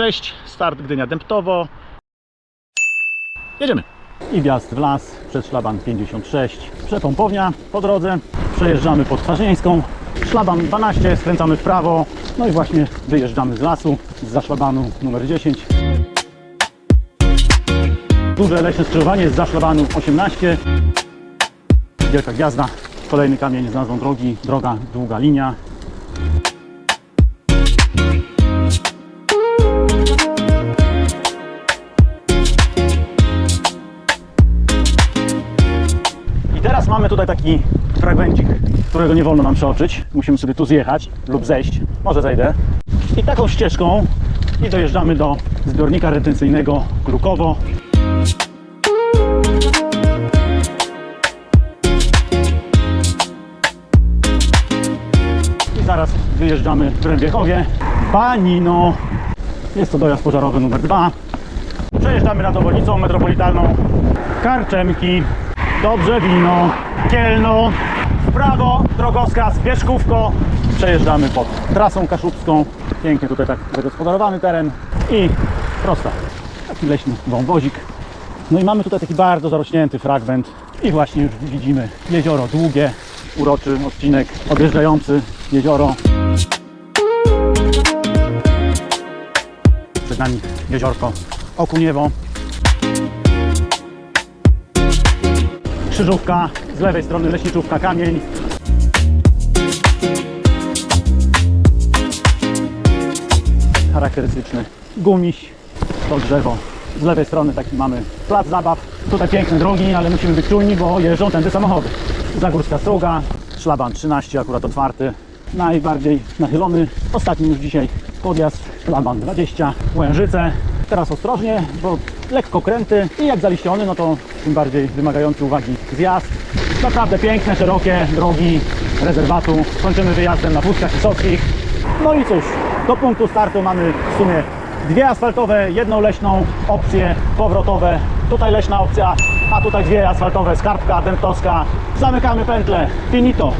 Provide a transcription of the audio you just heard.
Cześć, start Gdynia Dęptowo. Jedziemy. I wjazd w las przez szlaban 56. Przepompownia po drodze. Przejeżdżamy pod Twarzyńską. Szlaban 12, skręcamy w prawo. No i właśnie wyjeżdżamy z lasu, z zaszlabanu numer 10. Duże leśne skrzyżowanie z zaszlabanu 18. Wielka gwiazda. Kolejny kamień z nazwą drogi. Droga, długa linia. Teraz mamy tutaj taki fragmencik, którego nie wolno nam przeoczyć. Musimy sobie tu zjechać lub zejść. Może zejdę. I taką ścieżką i dojeżdżamy do zbiornika retencyjnego Klukowo. I zaraz wyjeżdżamy w Rębiechowie. Banino. Jest to dojazd pożarowy numer 2. Przejeżdżamy nad obwodnicą metropolitalną Karczemki, Dobrze Wino, Kielno, w prawo drogowskaz Wierzchówko. Przejeżdżamy pod trasą kaszubską. Pięknie tutaj tak zagospodarowany teren i prosta. Taki leśny wąwozik. No i mamy tutaj taki bardzo zarośnięty fragment i właśnie już widzimy jezioro długie, uroczy odcinek odjeżdżający jezioro. Przed nami jeziorko Okuniewo. Krzyżówka, z lewej strony leśniczówka Kamień. Charakterystyczny gumiś, to drzewo. Z lewej strony taki mamy plac zabaw. Tutaj piękne drogi, ale musimy być czujni, bo jeżdżą tędy samochody. Zagórska Struga, szlaban 13 akurat otwarty. Najbardziej nachylony, ostatni już dzisiaj podjazd, szlaban 20, Łężyce. Teraz ostrożnie, bo lekko kręty i jak zaliściony, no to tym bardziej wymagający uwagi zjazd. Naprawdę piękne, szerokie drogi rezerwatu. Kończymy wyjazdem na Puszkach Wysokich. No i cóż, do punktu startu mamy w sumie dwie asfaltowe, jedną leśną opcję powrotowe. Tutaj leśna opcja, a tutaj dwie asfaltowe, skarbka, dentowska. Zamykamy pętlę. Finito.